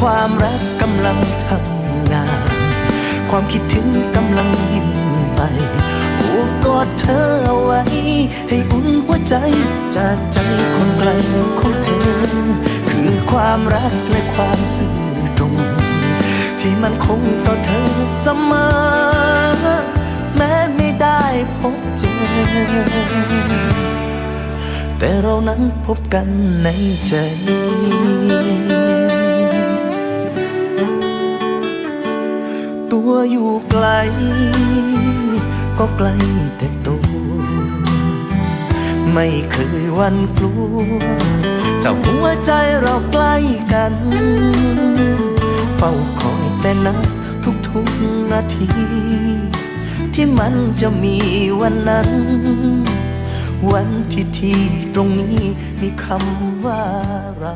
ความรักกำลังทำงาน ความคิดถึงกำลังยิ้มไปผูกกอดเธอเอาไว้ ให้อุ่นหัวใจ จากใจคนไกลของเธอ คือความรักและความซื่อตรง ที่มันคงต่อเธอเสมอแม้ไม่ได้พบเจอ แต่เรานั้นพบกันในใจ ตัวอยู่ไกล ก็ไกลแต่ตัว ไม่เคยวันกลัวเจ้าหัวใจเราใกล้กัน เฝ้าคอยแต่นับทุกๆนาที ที่มันจะมีวันนั้น วันที่ที่ตรงนี้มีคำว่าเรา